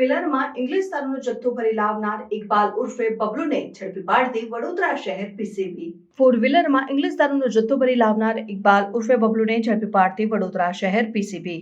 વ્હીલરમાં English દારૂનો જથ્થો ભરી લાવનાર ઇકબાલ ઉર્ફે બબલુને ઝડપી પાડતી વડોદરા શહેર પીસીબી. ફોર વ્હીલરમાં ઇંગ્લિશ દારૂનો જથ્થો ભરી લાવનાર ઇકબાલ ઉર્ફે બબલુને ઝડપી પાડતી વડોદરા શહેર પીસીબી.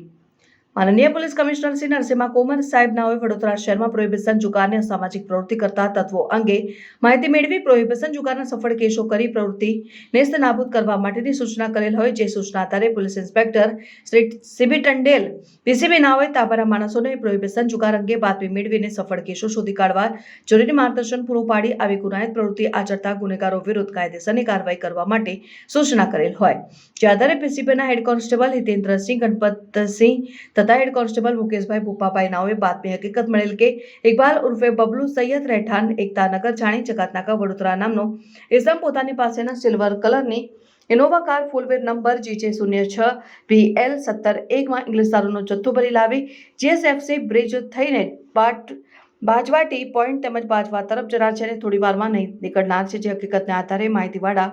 માનનીય પોલીસ કમિશનર શ્રી નરસિંહ કોમર સાહેબ નાઓએ વડોદરા શહેરમાં પ્રોહિબિશન જુગારને સામાજિક પ્રવૃત્તિ કરતા તત્વો અંગે માહિતી મેળવી પ્રોહિબિશન જુગારના સફળ કેસો કરી પ્રવૃત્તિ નેસ્ત નાબૂદ કરવા માટેની સૂચના કરેલ હોય જે સૂચના આધારે police inspector Shri CB Tandel, PCB નાઓએ તાબાના માણસોને પ્રોહિબિશન જુગાર અંગે બાતમી મેળવીને સફળ કેસો શોધી કાઢવા જરૂરી માર્ગદર્શન પૂરું પાડી આવી ગુનાહિત પ્રવૃત્તિ આચરતા ગુનેગારો વિરુદ્ધ કાયદેસરની કાર્યવાહી કરવા માટે સૂચના કરેલ હોય. જે આધારે પીસીબીના હેડ કોન્સ્ટેબલ હિતેન્દ્રસિંહ ગણપતસિંહ તથા હેડ કોન્સ્ટેબલ મુકેશભાઈ ભૂપાભાઈ નાઓએ બાતમી હકીકત મળેલ કે ઇકબાલ ઉર્ફે બબલુ સૈયદ રહેઠાણ એકતાનગર જાણી જકાતનાકા વડોદરા નામનો ઇસમ પોતાની પાસેના સિલ્વર કલરની ઇનોવા કાર ફૂલવેર નંબર જીજે શૂન્ય છ પી એલ સત્તર એકમાં ઇંગ્લિશ દારૂનો જથ્થો ભરી લાવી જીએસએફસી બ્રિજ થઈને પાટ બાજવાટી પોઈન્ટ તેમજ બાજવા તરફ જનાર છે અને થોડી વારમાં નહીં નીકળનાર છે, જે હકીકતને આધારે માહિતીવાળા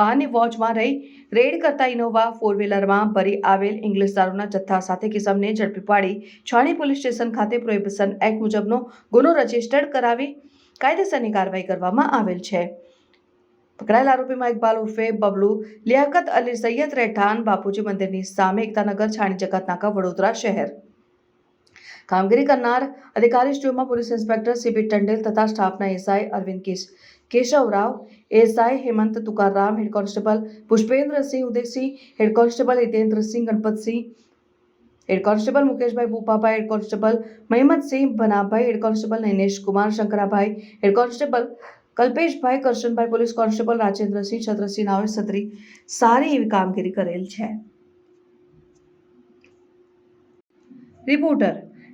વાહનની વોચમાં રહી રેડ કરતા ઇનોવા ફોર વ્હીલરમાં ભરી આવેલ ઇંગ્લિશ દારૂના જથ્થા સાથે કિસમને ઝડપી પાડી છાણી પોલીસ સ્ટેશન ખાતે પ્રોહિબિશન એક્ટ મુજબનો ગુનો રજીસ્ટર્ડ કરાવી કાયદેસરની કાર્યવાહી કરવામાં આવેલ છે. પકડાયેલ આરોપીમાં ઇકબાલ ઉર્ફે બબલુ લિયાકત અલી સૈયદ રહેઠાણ બાપુજી મંદિરની સામે એકતાનગર છાણી જગતનાકા, વડોદરા શહેર. કામગીરી કરનાર અધિકારીશ્રીઓમાં પોલીસ ઇન્સ્પેક્ટર સીબી ટંડેલ તથા સ્ટાફના SI Arvind Kesh Keshavrao, SI Hemant Tukaram, head constable Pushpendrasinh Udaysinh head constable Hitendrasinh Ganpatsinh, head constable Mukeshbhai Bhupabhai, head constable Mahemadsinh Bhanabhai, head constable Nainesh Kumar Shankarabhai, head constable Kalpeshbhai Karshanbhai, police constable Rajendrasinh Chhatrasinh નાવે સત્રી સારી એવી કામગીરી કરેલ છે. Reporter